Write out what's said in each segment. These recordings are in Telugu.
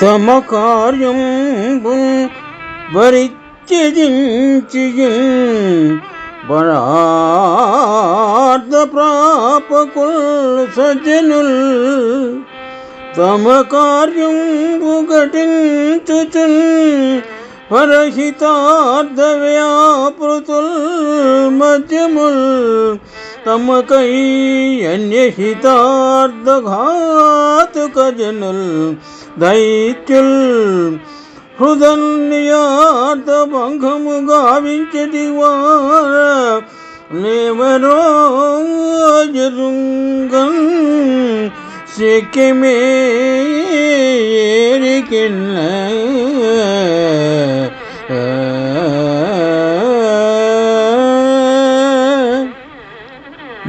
తమ కార్యంబు వరిత్యజించియున్ పరార్థ ప్రాపకుల్ సజనుల్ తమ కార్యంబు ఘటించుచున్ పరహితార్థ వ్యాపృతుల్ మధ్యముల్ తమకై అన్యహితార్థ ఘాతుక జనుల్ దైత్యుల్ హృదన్యార్థ భంగము గావించది వార. లేవరో జరుంగం సిక్కిమే ఏరికిన్న.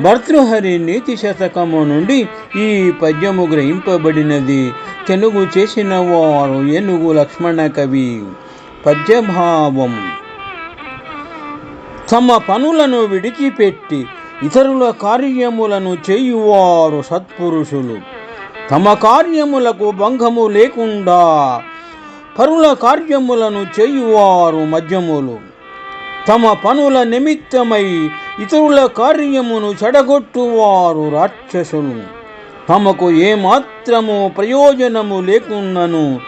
భర్తృహరి నీతి శతకము నుండి ఈ పద్యము గ్రహింపబడినది. తెలుగు చేసిన వారు ఏనుగు లక్ష్మణ కవి పద్యభావం. తమ పనులను విడిచిపెట్టి ఇతరుల కార్యములను చేయువారు సత్పురుషులు. తమ కార్యములకు భంగము లేకుండా పరుల కార్యములను చేయువారు మధ్యములు. తమ పనుల నిమిత్తమై ఇతరుల కార్యమును చెడగొట్టువారు రాక్షసులు. తమకు ఏమాత్రము ప్రయోజనము లేకున్నను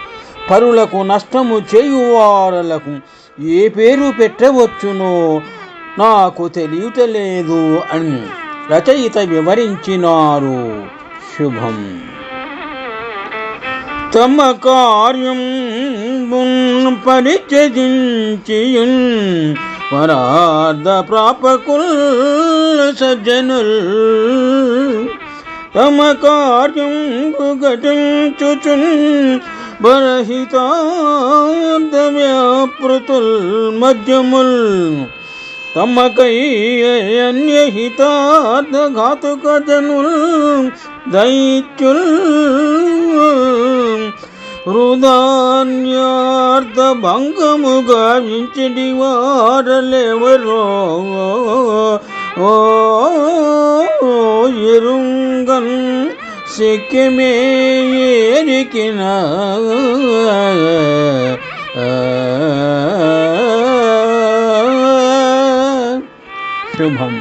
పరులకు నష్టము చేయువారలకు ఏ పేరు పెట్టవచ్చునో నాకు తెలియటలేదు అని రచయిత వివరించినారు. శుభం. తమ కార్యం పరిచయించియున్ పరార్థ ప్రాపకుల్ సజ్జనుల్ తమ కార్యం ఘటించుచున్ బరహితార్థ వ్యాపృతుల్ మధ్యముల్ తమకై అన్యహితార్థ ఘాతుక జనుల్ దైత్యుల్ హృదాన్యార్థ భంగము గావించడి వారలేవరో ఓ ఎరుం సిక్కిమే ఏరికిన శుభం.